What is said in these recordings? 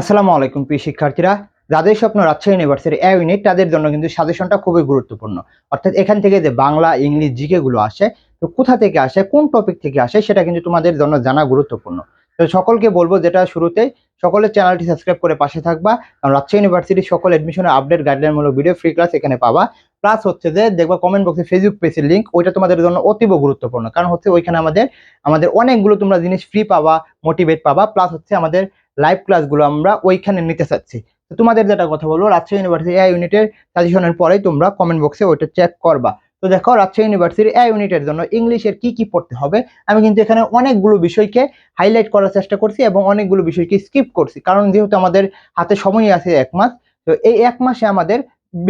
আসসালামু আলাইকুম, প্রিয় শিক্ষার্থীরা। যাদের স্বপ্ন রাজশাহী ইউনিভার্সিটি এ ইউনিট তাদের জন্য কিন্তু সাজেশনটা খুবই গুরুত্বপূর্ণ। অর্থাৎ এখান থেকে যে বাংলা, ইংলিশ জিকে গুলো আসে, তো কোথা থেকে আসে, কোন টপিক থেকে আসে, সেটা কিন্তু তোমাদের জন্য জানা গুরুত্বপূর্ণ। তো সকলকে বলব যেটা শুরুতে সকলের চ্যানেলটি সাবস্ক্রাইব করে পাশে থাকবা। কারণ রাজশাহী ইউনিভার্সিটির সকল এডমিশনের আপডেট গাইডলাইনমূলক ভিডিও ফ্রি ক্লাস এখানে পাবা। প্লাস হচ্ছে যে, দেখবা কমেন্ট বক্সে ফেসবুক পেজের লিঙ্ক ওইটা তোমাদের জন্য অতীব গুরুত্বপূর্ণ। কারণ হচ্ছে ওইখানে আমাদের আমাদের অনেকগুলো তোমরা জিনিস ফ্রি পাবা মোটিভেট পাবা প্লাস হচ্ছে আমাদের লাইভ ক্লাসগুলো আমরা ওইখানে নিতে চাচ্ছি। তো তোমাদের যেটা কথা বলব, রাজশাহী ইউনিভার্সিটি এ ইউনিটের সাজেশনের পরেই তোমরা কমেন্ট বক্সে ওইটা চেক করবা। তো দেখো, রাজশাহী ইউনিভার্সিটি এ ইউনিটের জন্য ইংলিশের কি কি পড়তে হবে? আমি কিন্তু এখানে অনেকগুলো বিষয়কে হাইলাইট করার চেষ্টা করছি এবং অনেকগুলো বিষয়কে স্কিপ করছি। কারণ যেহেতু আমাদের হাতে সময় আছে এক মাস, তো এই এক মাসে আমাদের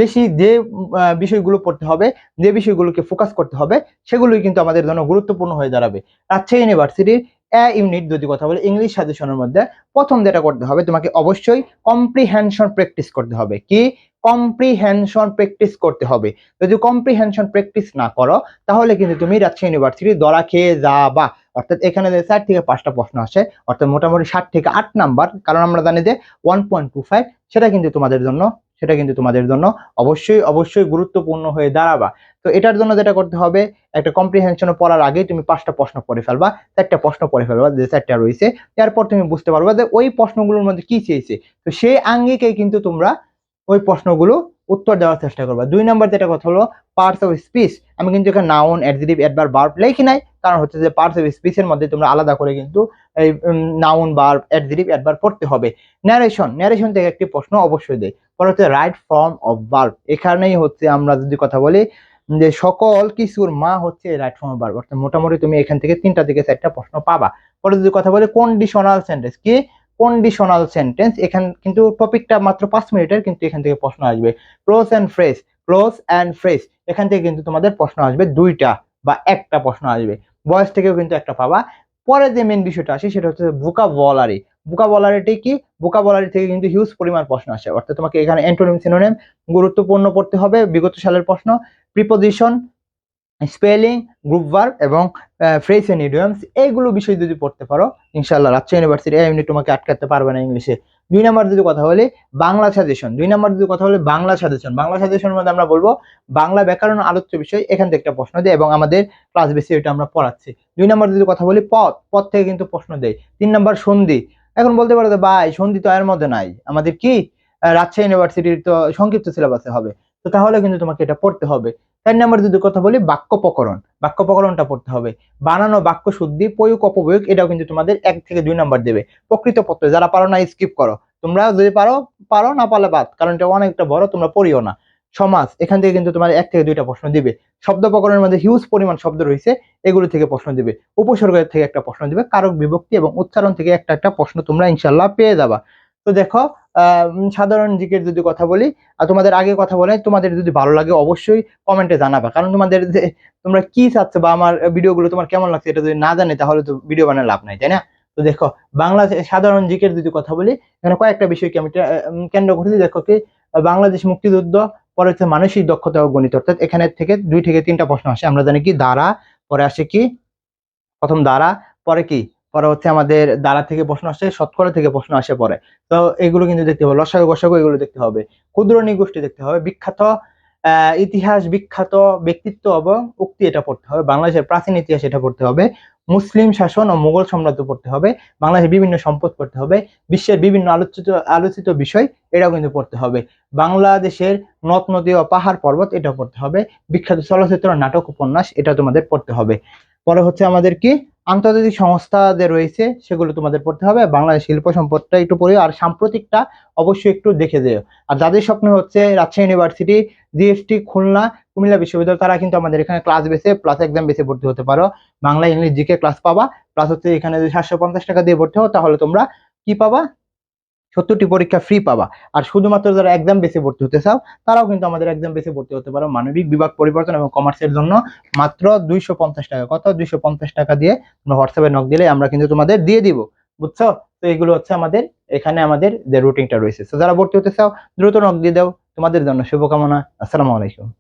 বেশি যে বিষয়গুলো পড়তে হবে, যে বিষয়গুলোকে ফোকাস করতে হবে, সেগুলোই কিন্তু আমাদের জন্য গুরুত্বপূর্ণ হয়ে দাঁড়াবে। রাজশাহী ইউনিভার্সিটির এ ইউনিট যদি কথা বলি ইংলিশ সাজেশনের মধ্যে প্রথম যেটা করতে হবে, তোমাকে অবশ্যই কম্প্রিহেনশন প্র্যাকটিস করতে হবে। কি? কম্প্রিহেনশন প্র্যাকটিস করতে হবে। যদি কম্প্রিহেনশন প্র্যাকটিস না করো, তাহলে কিন্তু তুমি রাজশাহী ইউনিভার্সিটি দরা খেয়ে যাবা। অর্থাৎ এখানে যে চার থেকে পাঁচটা প্রশ্ন আসে, অর্থাৎ মোটামুটি ষাট থেকে আট নাম্বার, কারণ আমরা জানি যে ওয়ান পয়েন্ট টু ফাইভ সেটা কিন্তু তোমাদের জন্য, সেটা কিন্তু তোমাদের জন্য অবশ্যই অবশ্যই গুরুত্বপূর্ণ হয়ে দাঁড়াবা। তো এটার জন্য যেটা করতে হবে, একটা কম্প্রিহেনশন পড়ার আগেই তুমি পাঁচটা প্রশ্ন পড়ে ফেলবা, চারটা প্রশ্ন পড়ে ফেলবা, যে চারটা রয়েছে। তারপর তুমি বুঝতে পারবা যে ওই প্রশ্নগুলোর মধ্যে কি চেয়েছে। তো সেই আঙ্গিকেই কিন্তু তোমরা ওই প্রশ্নগুলো উত্তর দেওয়ার চেষ্টা করবা। দুই নাম্বার যেটা কথা হলো পার্টস অফ স্পিচ আমি কিন্তু এখানে নাউন অ্যাডজেটিভ অ্যাডভার্ব ভার্ব লেখি নাই। কারণ হচ্ছে যে পার্টস অফ স্পিচের মধ্যে তোমরা আলাদা করে কিন্তু এই নাউন ভার্ব অ্যাডজেটিভ অ্যাডভার্ব পড়তে হবে। ন্যারেশন ন্যারেশন থেকে একটি প্রশ্ন অবশ্যই দেয় পরে হচ্ছে রাইট ফর্ম অফ ভার্ব এখানেই হচ্ছে আমরা যদি কথা বলি, যে সকল কিছুর মা হচ্ছে রাইট ফর্ম অফ ভার্ব অর্থাৎ মোটামুটি তুমি এখান থেকে তিনটা থেকে চারটা প্রশ্ন পাবা। পরে যদি কথা বলি কন্ডিশনাল সেন্টেন্স কি? কন্ডিশনাল সেন্টেন্স এখান কিন্তু টপিকটা মাত্র পাঁচ মিনিটের কিন্তু এখান থেকে প্রশ্ন আসবে। Clause and phrase clause and phrase এখান থেকে কিন্তু তোমাদের প্রশ্ন আসবে দুইটা বা একটা প্রশ্ন আসবে। বয়স থেকেও কিন্তু একটা পাবা। পরে যে মেন বিষয়টা আসে সেটা হচ্ছে বুকা বলারি বুকা বলারিটি কি? বুকা বলারি থেকে কিন্তু হিউজ পরিমাণ প্রশ্ন আসে। অর্থাৎ তোমাকে এখানে অ্যান্টোনিম সিনোনিম গুরুত্বপূর্ণ পড়তে হবে, বিগত সালের প্রশ্ন প্রিপোজিশন স্পেলিং, গ্রুপ ভার্ব এবং ফ্রেজ এন্ড ইডিয়মস এইগুলো বিষয় যদি পড়তে পারো ইনশাল্লাহ রাজশাহী ইউনিভার্সিটি ইউনিট তোমাকে আটকাতে পারবে না ইংলিশে দুই নাম্বার যদি কথা বলি, বাংলা সাজেশন দুই নাম্বার যদি কথা বলি, বাংলা সাজেশন বাংলা সাজেশনের মধ্যে আমরা বলব, বাংলা ব্যাকরণ আলোচ্য বিষয়, এখান থেকে একটা প্রশ্ন দেয় এবং আমাদের ক্লাস বেসে এটা আমরা পড়াচ্ছি। দুই নাম্বার যদি কথা বলি পথ পথ থেকে কিন্তু প্রশ্ন দেয়। তিন নাম্বার, সন্ধি। এখন বলতে পারো যে, ভাই, সন্ধি তো এর মধ্যে নাই। আমাদের কি? রাজশাহী ইউনিভার্সিটির তো সংক্ষিপ্ত সিলেবাসে হবে। তো তাহলে কিন্তু তোমাকে এটা পড়তে হবে। চার নাম্বার যদি কথা বলি বাক্য প্রকরণ বাক্য প্রকরণটা পড়তে হবে। বানানো বাক্য শুদ্ধি, প্রয়োগ অপপ্রয়োগ এটাও কিন্তু তোমাদের এক থেকে দুই নাম্বার দেবে। প্রকৃত পত্র যারা পারো না স্কিপ করো। তোমরা যদি পারো পারো, না পারলে বাদ। কারণ এটা অনেকটা বড়, তোমরা পড়িও না। সমাজ, এখান থেকে কিন্তু তোমার এক থেকে দুইটা প্রশ্ন দিবে। শব্দ প্রকরণের মধ্যে হিউজ পরিমাণ শব্দ রয়েছে, এগুলো থেকে প্রশ্ন দিবে। উপসর্গের থেকে একটা প্রশ্ন দিবে, কারক বিভক্তি এবং উচ্চারণ থেকে একটা একটা প্রশ্ন তোমরা ইনশাল্লাহ পেয়ে যাবা। তো দেখো সাধারণ জিকের যদি কথা বলি, আর তোমাদের আগে কথা বলে, তোমাদের যদি ভালো লাগে অবশ্যই কমেন্টে জানাবা। কারণ তোমাদের যে, তোমরা কি চাচ্ছ বা আমার ভিডিওগুলো তোমার কেমন লাগছে এটা যদি না জানে, তাহলে তো ভিডিও বানায় লাভ নাই, তাই না? তো দেখো, বাংলা সাধারণ জিকের যদি কথা বলি, এখানে কয়েকটা বিষয়কে আমি কেন্দ্র করেছি। দেখো কি, বাংলাদেশ মুক্তিযুদ্ধ, পরে হচ্ছে মানসিক দক্ষতা ও গণিত, অর্থাৎ এখানে থেকে দুই থেকে তিনটা প্রশ্ন আসে। আমরা জানি কি, দ্বারা, পরে আসে কি, প্রথম দ্বারা, পরে কি পরে হচ্ছে আমাদের দ্বারা থেকে প্রশ্ন আসে, শতকরা থেকে প্রশ্ন আসে পরে। তো এগুলো কিন্তু দেখতে হবে। লসাগু, গসাগু এগুলো দেখতে হবে। ক্ষুদ্র নিগোষ্ঠী দেখতে হবে। বিখ্যাত ইতিহাস, বিখ্যাত ব্যক্তিত্ব এবং উক্তি এটা পড়তে হবে। বাংলাদেশের প্রাচীন ইতিহাস এটা পড়তে হবে। মুসলিম শাসন ও মুঘল সাম্রাজ্য পড়তে হবে। বাংলাদেশের বিভিন্ন সম্পদ পড়তে হবে। বিশ্বের বিভিন্ন আলোচিত আলোচিত বিষয় এটাও কিন্তু পড়তে হবে। বাংলাদেশের নদ, নদী ও পাহাড় পর্বত এটা পড়তে হবে। বিখ্যাত চলচ্চিত্র, নাটক, উপন্যাস এটা তোমাদের পড়তে হবে। পরে হচ্ছে আমাদের কি? আন্তর্জাতিক সংস্থা যে রয়েছে, সেগুলো তোমাদের পড়তে হবে। বাংলাদেশ শিল্প সম্পদটা একটু পড়ে আর সাম্প্রতিকটা অবশ্যই একটু দেখে যেও। আর যাদের স্বপ্ন হচ্ছে রাজশাহী ইউনিভার্সিটি জিএসটি খুলনা, কুমিল্লা বিশ্ববিদ্যালয়, তারা কিন্তু আমাদের এখানে ক্লাস বেসে প্লাস এক্সাম বেসে ভর্তি হতে পারো। বাংলা, ইংলিশ জিকে ক্লাস পাবা। প্লাস হচ্ছে এখানে যদি সাতশো পঞ্চাশ টাকা দিয়ে ভর্তি হও, তাহলে তোমরা কি পাবা? সত্তরটি পরীক্ষা ফ্রি পাবা। আর শুধুমাত্র যারা এক্সাম বেসে ভর্তি হতে চাও, তারাও কিন্তু আমাদের এক্সাম বেসে ভর্তি হতে পারো মানবিক বিভাগ পরিবর্তন এবং কমার্সের জন্য মাত্র দুইশো পঞ্চাশ টাকা। কত? দুইশো পঞ্চাশ টাকা দিয়ে তোমরা হোয়াটসঅ্যাপে নক দিলে আমরা কিন্তু তোমাদের দিয়ে দিব। বুঝছ? তো এগুলো হচ্ছে আমাদের, এখানে আমাদের যে রুটিনটা রয়েছে। তো যারা ভর্তি হতে চাও, দ্রুত নক দিয়ে দাও। তোমাদের জন্য শুভকামনা। আসসালামু আলাইকুম।